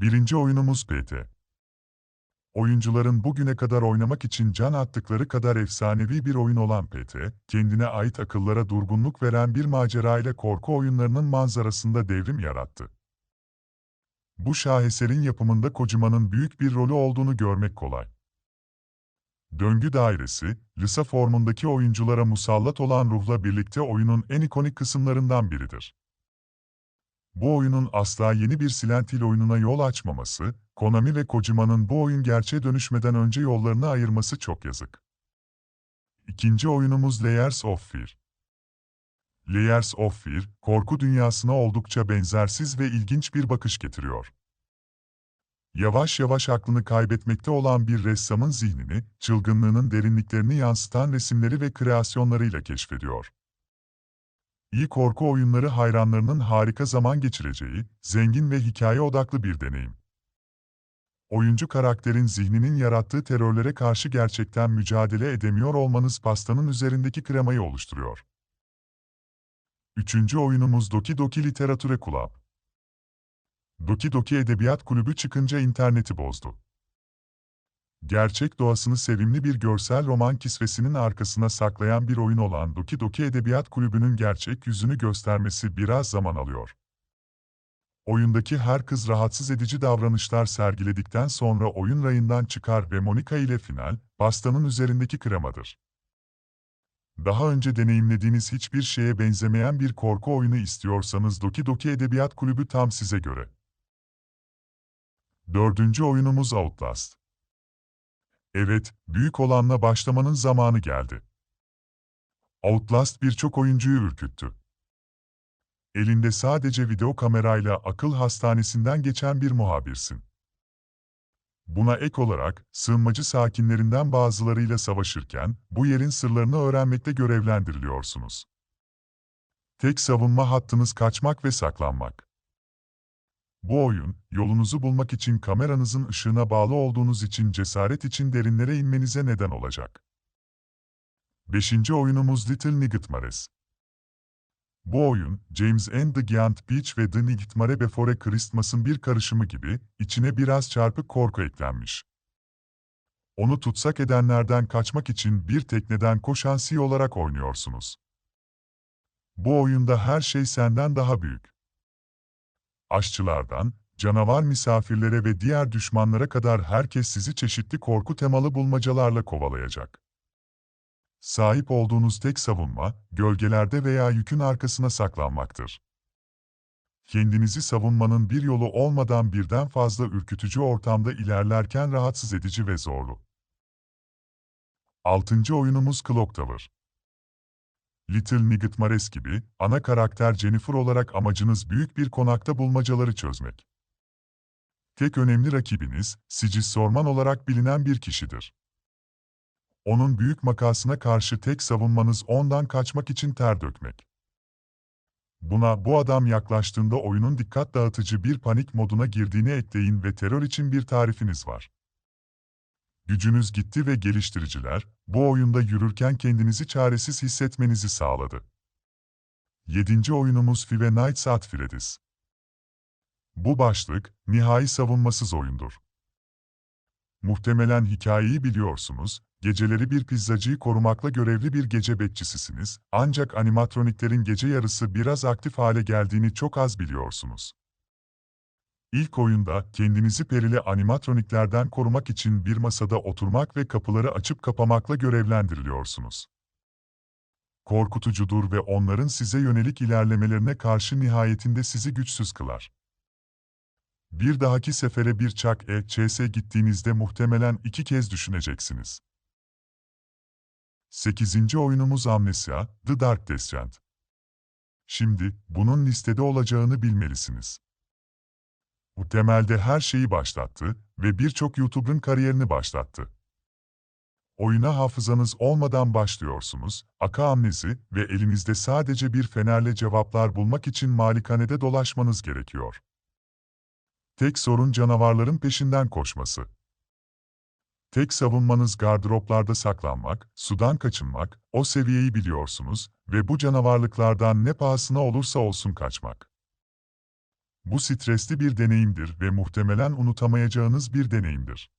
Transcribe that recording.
Birinci oyunumuz PT. Oyuncuların bugüne kadar oynamak için can attıkları kadar efsanevi bir oyun olan PT, kendine ait akıllara durgunluk veren bir macera ile korku oyunlarının manzarasında devrim yarattı. Bu şaheserin yapımında Kojima'nın büyük bir rolü olduğunu görmek kolay. Döngü dairesi, Lisa formundaki oyunculara musallat olan ruhla birlikte oyunun en ikonik kısımlarından biridir. Bu oyunun asla yeni bir Silent Hill oyununa yol açmaması, Konami ve Kojima'nın bu oyun gerçeğe dönüşmeden önce yollarını ayırması çok yazık. İkinci oyunumuz Layers of Fear. Layers of Fear, korku dünyasına oldukça benzersiz ve ilginç bir bakış getiriyor. Yavaş yavaş aklını kaybetmekte olan bir ressamın zihnini, çılgınlığının derinliklerini yansıtan resimleri ve kreasyonlarıyla keşfediyor. İyi korku oyunları hayranlarının harika zaman geçireceği, zengin ve hikaye odaklı bir deneyim. Oyuncu karakterin zihninin yarattığı terörlere karşı gerçekten mücadele edemiyor olmanız pastanın üzerindeki kremayı oluşturuyor. Üçüncü oyunumuz Doki Doki Literature Club. Doki Doki Edebiyat Kulübü çıkınca interneti bozdu. Gerçek doğasını sevimli bir görsel roman kisvesinin arkasına saklayan bir oyun olan Doki Doki Edebiyat Kulübü'nün gerçek yüzünü göstermesi biraz zaman alıyor. Oyundaki her kız rahatsız edici davranışlar sergiledikten sonra oyun rayından çıkar ve Monika ile final, pastanın üzerindeki kremadır. Daha önce deneyimlediğiniz hiçbir şeye benzemeyen bir korku oyunu istiyorsanız Doki Doki Edebiyat Kulübü tam size göre. Dördüncü oyunumuz Outlast. Evet, büyük olanla başlamanın zamanı geldi. Outlast birçok oyuncuyu ürküttü. Elinde sadece video kamerayla akıl hastanesinden geçen bir muhabirsin. Buna ek olarak, sığınmacı sakinlerinden bazılarıyla savaşırken, bu yerin sırlarını öğrenmekte görevlendiriliyorsunuz. Tek savunma hattınız kaçmak ve saklanmak. Bu oyun, yolunuzu bulmak için kameranızın ışığına bağlı olduğunuz için cesaret için derinlere inmenize neden olacak. Beşinci oyunumuz Little Nightmares. Bu oyun, James and the Giant Peach ve The Nightmare Before Christmas'ın bir karışımı gibi, içine biraz çarpık korku eklenmiş. Onu tutsak edenlerden kaçmak için bir tekneden koşan Sea olarak oynuyorsunuz. Bu oyunda her şey senden daha büyük. Aşçılardan, canavar misafirlere ve diğer düşmanlara kadar herkes sizi çeşitli korku temalı bulmacalarla kovalayacak. Sahip olduğunuz tek savunma, gölgelerde veya yükün arkasına saklanmaktır. Kendinizi savunmanın bir yolu olmadan birden fazla ürkütücü ortamda ilerlerken rahatsız edici ve zorlu. Altıncı oyunumuz Clock Tower. Little Nightmares gibi, ana karakter Jennifer olarak amacınız büyük bir konakta bulmacaları çözmek. Tek önemli rakibiniz, Sicis Sorman olarak bilinen bir kişidir. Onun büyük makasına karşı tek savunmanız ondan kaçmak için ter dökmek. Buna bu adam yaklaştığında oyunun dikkat dağıtıcı bir panik moduna girdiğini ekleyin ve terör için bir tarifiniz var. Gücünüz gitti ve geliştiriciler, bu oyunda yürürken kendinizi çaresiz hissetmenizi sağladı. 7. oyunumuz Five Nights at Freddy's. Bu başlık, nihai savunmasız oyundur. Muhtemelen hikayeyi biliyorsunuz, geceleri bir pizzacıyı korumakla görevli bir gece bekçisisiniz, ancak animatroniklerin gece yarısı biraz aktif hale geldiğini çok az biliyorsunuz. İlk oyunda kendinizi perili animatroniklerden korumak için bir masada oturmak ve kapıları açıp kapamakla görevlendiriliyorsunuz. Korkutucudur ve onların size yönelik ilerlemelerine karşı nihayetinde sizi güçsüz kılar. Bir dahaki sefere bir çak e-cs gittiğinizde muhtemelen iki kez düşüneceksiniz. 8. oyunumuz Amnesia, The Dark Descent. Şimdi, bunun listede olacağını bilmelisiniz. Bu temelde her şeyi başlattı ve birçok YouTuber'ın kariyerini başlattı. Oyuna hafızanız olmadan başlıyorsunuz, aka amnezi ve elinizde sadece bir fenerle cevaplar bulmak için malikanede dolaşmanız gerekiyor. Tek sorun canavarların peşinden koşması. Tek savunmanız gardıroplarda saklanmak, sudan kaçınmak, o seviyeyi biliyorsunuz ve bu canavarlıklardan ne pahasına olursa olsun kaçmak. Bu stresli bir deneyimdir ve muhtemelen unutamayacağınız bir deneyimdir.